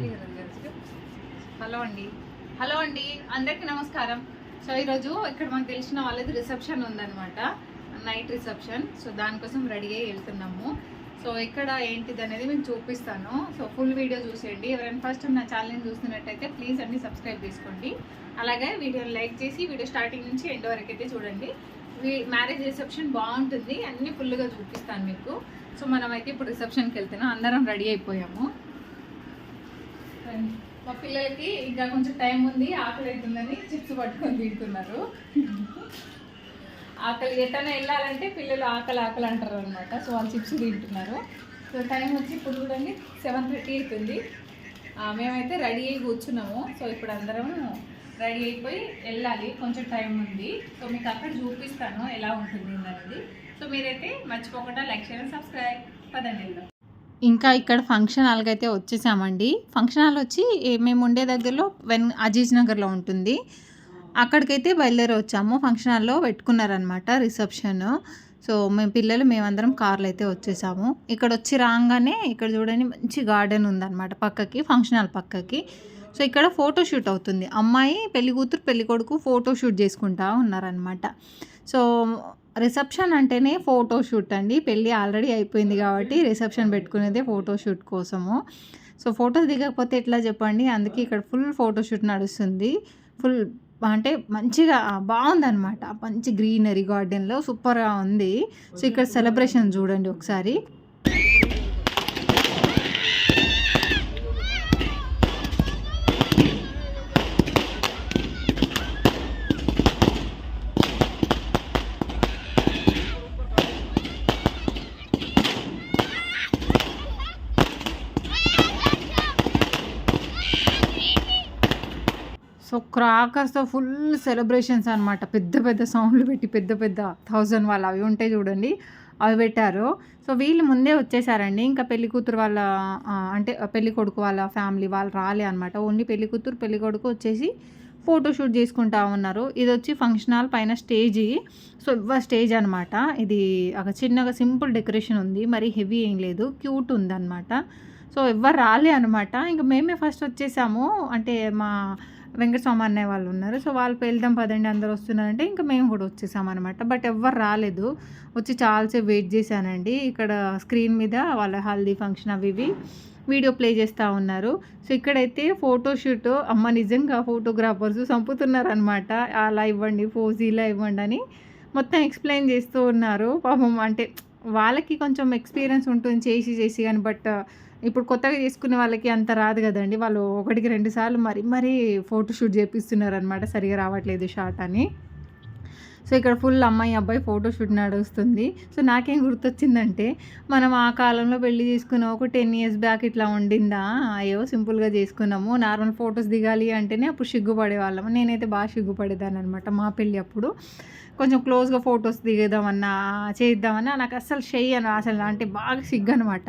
Hello అండి. Hello అండి. అందరికీ నమస్కారం. సో ఈరోజు ఇక్కడ మాకు తెలిసిన వాళ్ళది రిసెప్షన్ ఉందనమాట నైట్ రిసెప్షన్. సో దానికోసం రెడీ అయ్యి వెళ్తున్నాము. సో ఇక్కడ ఏంటిది అనేది మేము చూపిస్తాను. సో ఫుల్ వీడియో చూసేయండి. ఎవరైనా ఫస్ట్ నా ఛానల్ని చూస్తున్నట్టయితే ప్లీజ్ అన్ని సబ్స్క్రైబ్ చేసుకోండి. అలాగే వీడియోని లైక్ చేసి వీడియో స్టార్టింగ్ నుంచి ఎండ్ వరకు అయితే చూడండి. మ్యారేజ్ రిసెప్షన్ బాగుంటుంది. అన్నీ ఫుల్గా చూపిస్తాను మీకు. సో మనమైతే ఇప్పుడు రిసెప్షన్కి వెళ్తున్నాం. అందరం రెడీ అయిపోయాము. మా పిల్లలకి ఇంకా కొంచెం టైం ఉంది ఆకలి అవుతుందని చిప్స్ పట్టుకొని తింటున్నారు. ఆకలి ఎట్టనే వెళ్ళాలంటే పిల్లలు ఆకలి ఆకలి అంటారు అనమాట సో వాళ్ళు చిప్స్ తింటున్నారు. సో టైం వచ్చి ఇప్పుడు చూడండి సెవెన్ థర్టీ అవుతుంది. మేమైతే రెడీ అయ్యి కూర్చున్నాము. సో ఇప్పుడు అందరం రెడీ అయిపోయి వెళ్ళాలి. కొంచెం టైం ఉంది. సో మీకు అక్కడ చూపిస్తాను ఎలా ఉంటుంది అనేది సో మీరైతే మర్చిపోకుండా లైక్ చేయండి సబ్స్క్రైబ్. పదండి వెళ్దాం. ఇంకా ఇక్కడ ఫంక్షన్ హాల్కి అయితే వచ్చేసామండి. ఫంక్షన్ హాల్ వచ్చి మేము ఉండే దగ్గరలో వెన్ అజీజ్ నగర్లో ఉంటుంది. అక్కడికైతే బయలుదేరి వచ్చాము. ఫంక్షన్ హాల్లో పెట్టుకున్నారనమాట రిసెప్షన్. సో మేము పిల్లలు మేమందరం కార్లు అయితే వచ్చేసాము. ఇక్కడ వచ్చి రాగానే ఇక్కడ చూడండి మంచి గార్డెన్ ఉందన్నమాట పక్కకి ఫంక్షన్ హాల్ పక్కకి. సో ఇక్కడ ఫోటో షూట్ అవుతుంది. అమ్మాయి పెళ్ళి కూతురు పెళ్ళి కొడుకు ఫోటో షూట్ చేసుకుంటా ఉన్నారనమాట సో రిసెప్షన్ అంటేనే ఫోటోషూట్ అండి. పెళ్ళి ఆల్రెడీ అయిపోయింది కాబట్టి రిసెప్షన్ పెట్టుకునేదే ఫోటోషూట్ కోసము. సో ఫొటోస్ దిగకపోతే ఎట్లా చెప్పండి? అందుకే ఇక్కడ ఫుల్ ఫోటోషూట్ నడుస్తుంది. ఫుల్ అంటే మంచిగా బాగుందన్నమాట. మంచి గ్రీనరీ గార్డెన్లో సూపర్గా ఉంది. సో ఇక్కడ సెలబ్రేషన్ చూడండి ఒకసారి. సో క్రాకర్స్తో ఫుల్ సెలబ్రేషన్స్ అనమాట పెద్ద పెద్ద సౌండ్లు పెట్టి పెద్ద పెద్ద థౌజండ్ వాళ్ళు అవి ఉంటాయి చూడండి. అవి పెట్టారు. సో వీళ్ళు ముందే వచ్చేసారండి. ఇంకా పెళ్ళి కూతురు వాళ్ళ అంటే పెళ్ళి కొడుకు వాళ్ళ ఫ్యామిలీ వాళ్ళు రాలే అనమాట ఓన్లీ పెళ్ళి కూతురు పెళ్ళి కొడుకు వచ్చేసి ఫోటోషూట్ చేసుకుంటా ఉన్నారు. ఇది వచ్చి ఫంక్షన్ హాల్ పైన స్టేజ్. సో ఇవ్వ స్టేజ్ అనమాట ఇది ఒక చిన్నగా సింపుల్ డెకరేషన్ ఉంది. మరి హెవీ ఏం లేదు. క్యూట్ ఉందన్నమాట. సో ఎవ్వరు రాలే అనమాట ఇంకా మేమే ఫస్ట్ వచ్చేసాము. అంటే మా వెంకటస్వామి అన్నయ్య వాళ్ళు ఉన్నారు. సో వాళ్ళు వెళ్దాం పదండి అందరు వస్తున్నారంటే ఇంకా మేము కూడా వచ్చేసాం అనమాట బట్ ఎవ్వరు రాలేదు. వచ్చి చాలాసేపు వెయిట్ చేశానండి. ఇక్కడ స్క్రీన్ మీద వాళ్ళ హల్దీ ఫంక్షన్ అవి ఇవి వీడియో ప్లే చేస్తూ ఉన్నారు. సో ఇక్కడైతే ఫోటోషూట్ అమ్మ నిజంగా ఫోటోగ్రాఫర్స్ చంపుతున్నారనమాట అలా ఇవ్వండి పోజ్ ఇలా ఇవ్వండి అని మొత్తం ఎక్స్ప్లెయిన్ చేస్తూ ఉన్నారు. పాపం అంటే వాళ్ళకి కొంచెం ఎక్స్పీరియన్స్ ఉంటుంది చేసి చేసి కానీ బట్ ఇప్పుడు కొత్తగా చేసుకునే వాళ్ళకి అంత రాదు కదండి. వాళ్ళు ఒకటికి రెండు సార్లు మరి మరీ ఫోటో షూట్ చేపిస్తున్నారు అనమాట సరిగా రావట్లేదు షార్ట్ అని. సో ఇక్కడ ఫుల్ అమ్మాయి అబ్బాయి ఫోటోషూట్ నడుస్తుంది. సో నాకేం గుర్తొచ్చిందంటే మనం ఆ కాలంలో పెళ్ళి చేసుకున్నాం ఒక టెన్ ఇయర్స్ బ్యాక్ ఇట్లా ఉండిందా? అయ్యో సింపుల్గా చేసుకున్నాము. నార్మల్ ఫొటోస్ దిగాలి అంటేనే అప్పుడు సిగ్గుపడే వాళ్ళము నేనైతే బాగా సిగ్గుపడేదాన్ని అనమాట మా పెళ్ళి అప్పుడు. కొంచెం క్లోజ్గా ఫొటోస్ దిగదామన్నా చేద్దామన్నా నాకు అస్సలు షెయ్యి అసలు అంటే బాగా సిగ్గు అనమాట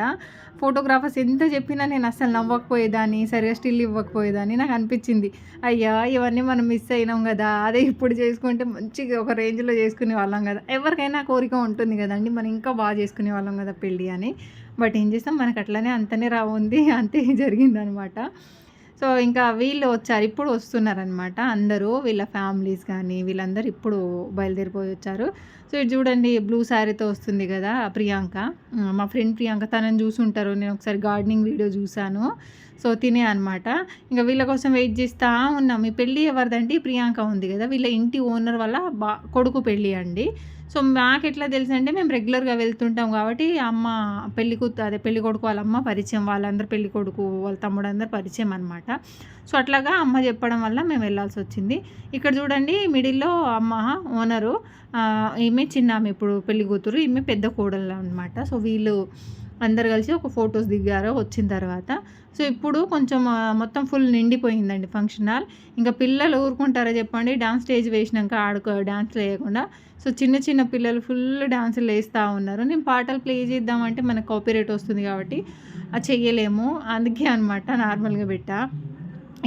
ఫోటోగ్రాఫర్స్ ఎంత చెప్పినా నేను అస్సలు నవ్వకపోయేదాన్ని సరిగా స్టిల్ ఇవ్వకపోయేదాన్ని నాకు అనిపించింది. అయ్యా ఇవన్నీ మనం మిస్ అయినాం కదా అదే ఇప్పుడు చేసుకుంటే మంచిగా ఒక రేంజ్లో చేసుకునే వాళ్ళం కదా. ఎవరికైనా కోరిక ఉంటుంది కదండి మనం ఇంకా బాగా చేసుకునే వాళ్ళం కదా పెళ్ళి అని. బట్ ఏం చేస్తాం మనకు అట్లనే అంతనే రా ఉంది అంతే జరిగిందనమాట. సో ఇంకా వీళ్ళు వచ్చారు. ఇప్పుడు వస్తున్నారనమాట అందరూ వీళ్ళ ఫ్యామిలీస్ కానీ వీళ్ళందరూ ఇప్పుడు బయలుదేరిపోయి వచ్చారు. సో ఇది చూడండి బ్లూ శారీతో వస్తుంది కదా ప్రియాంక. మా ఫ్రెండ్ ప్రియాంక తనని చూసుంటారు నేను ఒకసారి గార్డెనింగ్ వీడియో చూశాను. సో తినే అనమాట ఇంకా వీళ్ళ కోసం వెయిట్ చేస్తూ ఉన్నాం. మీ పెళ్ళి ఎవరిదంటే ప్రియాంక ఉంది కదా. వీళ్ళ ఇంటి ఓనర్ వల్ల బా కొడుకు పెళ్ళి అండి. సో మాకు ఎట్లా తెలుసు అంటే మేము రెగ్యులర్గా వెళ్తుంటాం కాబట్టి అమ్మ పెళ్ళి కూతు అదే పెళ్ళి కొడుకు వాళ్ళ అమ్మ పరిచయం వాళ్ళందరూ పెళ్ళి కొడుకు వాళ్ళ తమ్ముడు అందరు పరిచయం అనమాట సో అట్లాగా అమ్మ చెప్పడం వల్ల మేము వెళ్ళాల్సి వచ్చింది. ఇక్కడ చూడండి మిడిల్లో అమ్మ ఓనరు ఈమె చిన్న ఆమె ఇప్పుడు పెళ్ళి కూతురు ఈమె పెద్ద కోడలు అనమాట సో వీళ్ళు అందరు కలిసి ఒక ఫొటోస్ దిగారు వచ్చిన తర్వాత. సో ఇప్పుడు కొంచెం మొత్తం ఫుల్ నిండిపోయిందండి ఫంక్షన్ హాల్. ఇంకా పిల్లలు ఊరుకుంటారా చెప్పండి. డాన్స్ స్టేజ్ వేసినాక ఆడుకో డాన్స్ వేయకుండా. సో చిన్న చిన్న పిల్లలు ఫుల్ డాన్సులు వేస్తూ ఉన్నారు. నేను పాటలు ప్లే చేద్దామంటే మనకు కాపీరేట్ వస్తుంది కాబట్టి అది చెయ్యలేము. అందుకే అనమాట నార్మల్గా పెట్టా.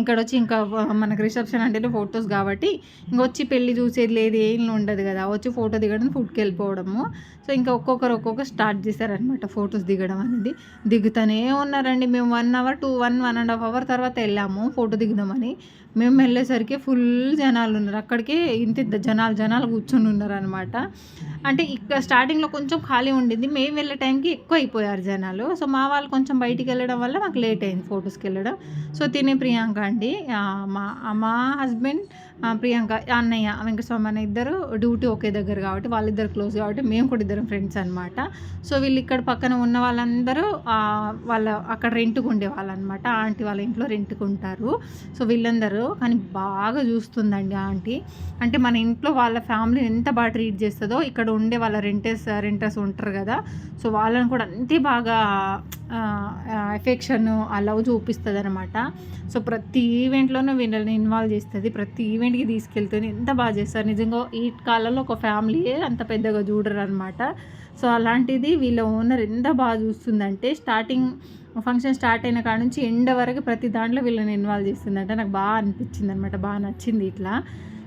ఇక్కడ వచ్చి ఇంకా మనకు మనకి రిసెప్షన్ అంటే ఫొటోస్ కాబట్టి ఇంకా వచ్చి పెళ్ళి చూసేది లేదు ఏం ఉండదు కదా. వచ్చి ఫోటో దిగడం ఫుడ్కి వెళ్ళిపోవడము. సో ఇంకా ఒక్కొక్కరు ఒక్కొక్కరు స్టార్ట్ చేశారనమాట ఫొటోస్ దిగడం అనేది. దిగుతూనే ఉన్నారండి. మేము one hour to one one and half hour తర్వాత వెళ్ళాము ఫోటో దిగుదామని. మేము వెళ్ళేసరికి ఫుల్ జనాలు ఉన్నారు. అక్కడికే ఇంత ఇంత జనాలు జనాలు కూర్చొని ఉన్నారు అనమాట అంటే ఇక్కడ స్టార్టింగ్లో కొంచెం ఖాళీ ఉండింది. మేము వెళ్ళే టైంకి ఎక్కువ అయిపోయారు జనాలు. సో మా వాళ్ళు కొంచెం బయటికి వెళ్ళడం వల్ల మాకు లేట్ అయింది ఫొటోస్కి వెళ్ళడం. సో తినే ప్రియాంక అండి. మా మా హస్బెండ్ ప్రియాంక అన్నయ్య వెంకటస్వామి అన్న ఇద్దరు డ్యూటీ ఒకే దగ్గర కాబట్టి వాళ్ళిద్దరు క్లోజ్ కాబట్టి మేము కూడా ఇద్దరం ఫ్రెండ్స్ అనమాట సో వీళ్ళు ఇక్కడ పక్కన ఉన్న వాళ్ళందరూ వాళ్ళ అక్కడ రెంట్కు ఉండే వాళ్ళనమాట ఆంటీ వాళ్ళ ఇంట్లో రెంట్కు ఉంటారు. సో వీళ్ళందరూ కానీ బాగా చూస్తుందండి ఆంటీ. అంటే మన ఇంట్లో వాళ్ళ ఫ్యామిలీని ఎంత బాగా ట్రీట్ చేస్తుందో ఇక్కడ ఉండే వాళ్ళ రెంటర్స్ రెంటర్స్ ఉంటారు కదా. సో వాళ్ళని కూడా అంతే బాగా ఎఫెక్షన్ ఆ లవ్ చూపిస్తుంది అనమాట సో ప్రతి ప్రతి ఈవెంట్లోనూ వీళ్ళని ఇన్వాల్వ్ చేస్తుంది. ప్రతి ఈవెంట్కి తీసుకెళ్తుంది ఎంత బాగా చేస్తారు. నిజంగా ఈ కాలంలో ఒక ఫ్యామిలీయే అంత పెద్దగా చూడరు అనమాట సో అలాంటిది వీళ్ళ ఓనర్ ఎంత బాగా చూస్తుందంటే స్టార్టింగ్ ఫంక్షన్ స్టార్ట్ అయిన కాడ నుంచి ఎండ వరకు ప్రతి దాంట్లో వీళ్ళని ఇన్వాల్వ్ చేస్తుందంటే. నాకు బాగా అనిపించింది అనమాట బాగా నచ్చింది ఇట్లా.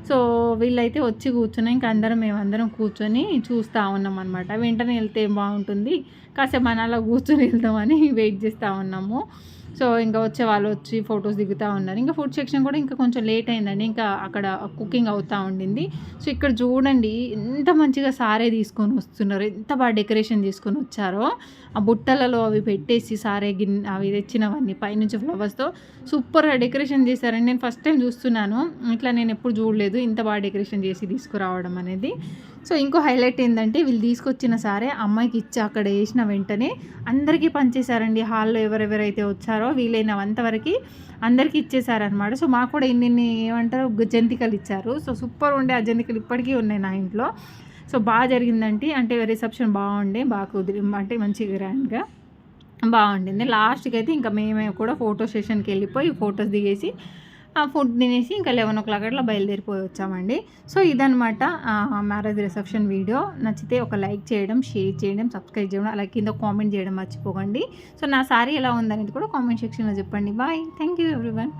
సో వీళ్ళైతే వచ్చి కూర్చుని ఇంకా అందరం మేమందరం కూర్చొని చూస్తూ ఉన్నాం అనమాట వెంటనే వెళ్తే బాగుంటుంది. కాసేపు మన అలా కూర్చొని వెళ్దామని వెయిట్ చేస్తూ ఉన్నాము. సో ఇంకా వచ్చే వాళ్ళు వచ్చి ఫొటోస్ దిగుతూ ఉన్నారు. ఇంకా ఫుడ్ సెక్షన్ కూడా ఇంకా కొంచెం లేట్ అయిందండి. ఇంకా అక్కడ కుకింగ్ అవుతూ ఉండింది. సో ఇక్కడ చూడండి ఎంత మంచిగా సారే తీసుకొని వస్తున్నారు. ఎంత బాగా డెకరేషన్ తీసుకొని వచ్చారో. ఆ బుట్టలలో అవి పెట్టేసి సారే గిన్నె అవి తెచ్చినవన్నీ పైనుంచి ఫ్లవర్స్తో సూపర్గా డెకరేషన్ చేశారండి. నేను ఫస్ట్ టైం చూస్తున్నాను. ఇట్లా నేను ఎప్పుడు చూడలేదు. ఇంత బాగా డెకరేషన్ చేసి తీసుకురావడం అనేది. సో ఇంకో హైలైట్ ఏంటంటే వీళ్ళు తీసుకొచ్చిన సారే అమ్మాయికి ఇచ్చి అక్కడ వేసిన వెంటనే అందరికీ పంచేశారండి. హాల్లో ఎవరెవరైతే వచ్చారో వీలైనంత వరకు అందరికీ ఇచ్చేసారనమాట సో మాకు కూడా ఇన్ని ఏమంటారు జంతికలు ఇచ్చారు. సో సూపర్ ఉండే ఆ జంతికలు ఇప్పటికీ ఉన్నాయి నా ఇంట్లో. సో బాగా జరిగిందంటే అంటే రిసెప్షన్ బాగుండే బాగా కుదిరి అంటే మంచి గ్రాండ్గా బాగుండింది. లాస్ట్కి అయితే ఇంకా మేమే కూడా ఫోటో సెషన్కి వెళ్ళిపోయి ఫొటోస్ దిగేసి ఆ ఫుడ్ తినేసి ఇంకా లెవెన్ ఓ క్లాక్ అట్లా బయలుదేరిపోయి వచ్చామండి. సో ఇదనమాట మ్యారేజ్ రిసెప్షన్ వీడియో. నచ్చితే ఒక లైక్ చేయడం షేర్ చేయడం సబ్స్క్రైబ్ చేయడం అలా కింద కామెంట్ చేయడం మర్చిపోకండి. సో నా సారీ ఎలా ఉందనేది కూడా కామెంట్ సెక్షన్లో చెప్పండి. బాయ్. Thank you everyone.